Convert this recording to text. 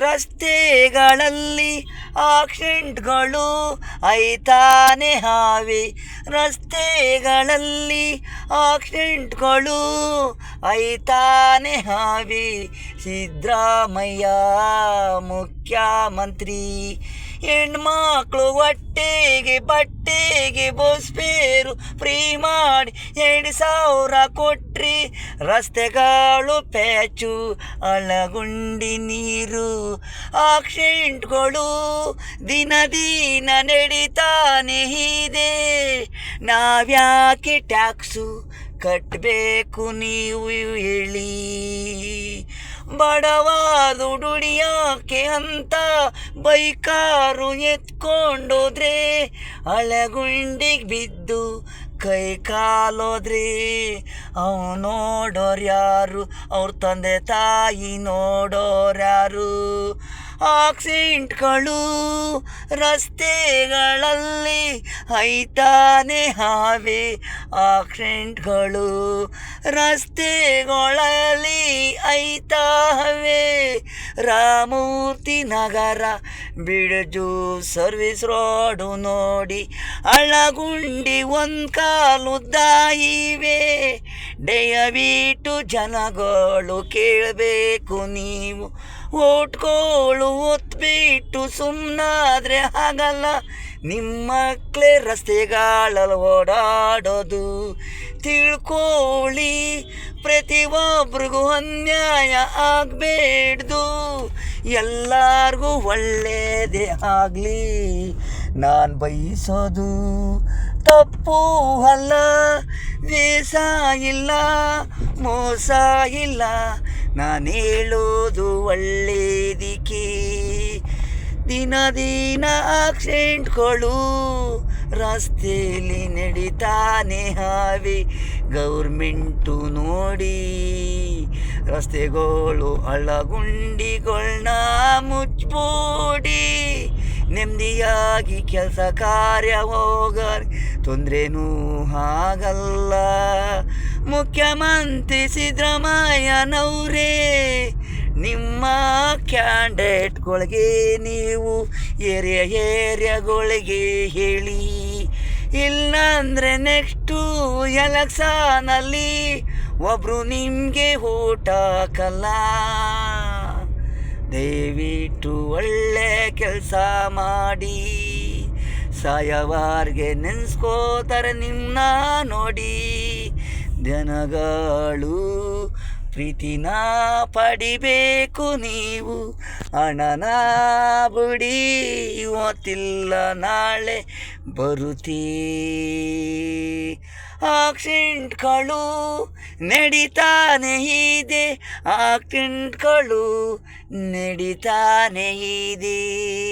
ರಸ್ತೆಗಳಲ್ಲಿ ಆಕ್ಸಿಡೆಂಟ್ಗಳು ಐತಾನೆ ಹಾವೆ. ರಸ್ತೆಗಳಲ್ಲಿ ಆಕ್ಸಿಡೆಂಟ್ಗಳು ಐತಾನೆ ಹಾವೆ. ಸಿದ್ದರಾಮಯ್ಯ ಮುಖ್ಯಮಂತ್ರಿ ಹೆಣ್ಮಕ್ಳು ಹೊಟ್ಟೆಗೆ ಬಟ್ಟೆಗೆ ಬಸ್ಪೇರು ಫ್ರೀ ಮಾಡಿ ಎರಡು ಸಾವಿರ ಕೊಟ್ರಿ. ರಸ್ತೆಗಳು ಪ್ಯಾಚು, ಅಲಗುಂಡಿ ನೀರು, ಆಕ್ಸಿಡೆಂಟ್ಗಳು ದಿನ ದಿನ ನಡೀತಾನೆ ಇದೆ ನಾವ್ಯಾಕೆ ಟ್ಯಾಕ್ಸು ಕಟ್ಟಬೇಕು ನೀವು ಹೇಳಿ. ಬಡವಾದು ದುಡುಡಿಯಾಕೆ ಅಂತ ಬೈಕಾರು ಎತ್ಕೊಂಡೋದ್ರೆ ಅಳಗುಂಡಿಗೆ ಬಿದ್ದು ಕೈ ಕಾಲೋದ್ರಿ. ಅವ್ ನೋಡೋರ್ಯಾರು, ಅವ್ರ ತಂದೆ ತಾಯಿ ನೋಡೋರ್ಯಾರು. ಆಕ್ಸಿಡೆಂಟ್ಗಳು ರಸ್ತೆಗಳಲ್ಲಿ ಐತಾನೆ ಹಾವೆ. ಆಕ್ಸಿಡೆಂಟ್ಗಳು ರಸ್ತೆಗಳಲ್ಲಿ ಐತಾವೆ. ರಾಮೂರ್ತಿ ನಗರ ಬಿಡಜು ಸರ್ವಿಸ್ ರೋಡು ನೋಡಿ ಅಳಗುಂಡಿ ಒಂದು ಕಾಲು ದಾಯಿವೆ. ದಯವಿಟ್ಟು ಜನಗಳು ಕೇಳಬೇಕು ನೀವು. ಓಟ್ಗಳು ಒತ್ಬಿಟ್ಟು ಸುಮ್ಮನಾದ್ರೆ ಆಗಲ್ಲ. ನಿಮ್ಮ ಮಕ್ಕಳೇ ರಸ್ತೆಗಳಲ್ಲಿ ಓಡಾಡೋದು. ತಿಳ್ಕೊಳ್ಳಿ ಪ್ರತಿಯೊಬ್ರಿಗೂ ಅನ್ಯಾಯ ಆಗಬೇಡ್ದು. ಎಲ್ಲರಿಗೂ ಒಳ್ಳೆಯದೇ ಆಗಲಿ. ನಾನು ಬಯಸೋದು ತಪ್ಪು ಅಲ್ಲ. ವೇಷ ಇಲ್ಲ, ಮೋಸ ಇಲ್ಲ. ನಾನು ಒಳ್ಳೇದಿಕೆ ದಿನ ದಿನ ಆಕ್ಸಿಡೆಂಟ್ಗಳು ರಸ್ತೆಯಲ್ಲಿ ನಡೀತಾನೆ ಹಾವಿ. ಗೌರ್ಮೆಂಟು ನೋಡಿ ರಸ್ತೆಗಳು ಹಳ್ಳಗುಂಡಿಗಳನ್ನ ಮುಚ್ಚಬೋಡಿ. ನೆಮ್ಮದಿಯಾಗಿ ಕೆಲಸ ಕಾರ್ಯ ಹೋಗರ್ ತೊಂದ್ರೇನೂ ಆಗಲ್ಲ. ಮುಖ್ಯಮಂತ್ರಿ ಸಿದ್ದರಾಮಯ್ಯನವರೇ, ನಿಮ್ಮ ಕ್ಯಾಂಡೇಟ್ಗಳಿಗೆ ನೀವು ಏರಿಯಾ ಏರಿಯಾಗಳಿಗೆ ಹೇಳಿ. ಇಲ್ಲಾಂದರೆ ನೆಕ್ಸ್ಟು ಎಲೆಕ್ಸಾನಲ್ಲಿ ಒಬ್ಬರು ನಿಮಗೆ ಊಟ ಹಾಕಲ್ಲ. ದಯವಿಟ್ಟು ಒಳ್ಳೆ ಕೆಲಸ ಮಾಡಿ. ಸಾಯವಾರ್ಗೆ ನೆನೆಸ್ಕೋತಾರೆ ನಿಮ್ಮನ್ನ ನೋಡಿ. ಜನಗಳು ಪ್ರೀತಿನ ಪಡಿಬೇಕು ನೀವು. ಹಣನ ಬಿಡಿ ಇವತ್ತಿಲ್ಲ ನಾಳೆ ಬರುತ್ತೀ. ಆಕ್ಸಿಡೆಂಟ್ಗಳು ನಡೀತಾನೆ ಇದೆ. ಆಕ್ಸಿಡೆಂಟ್ಗಳು ನಡೀತಾನೆ ಇದೆ.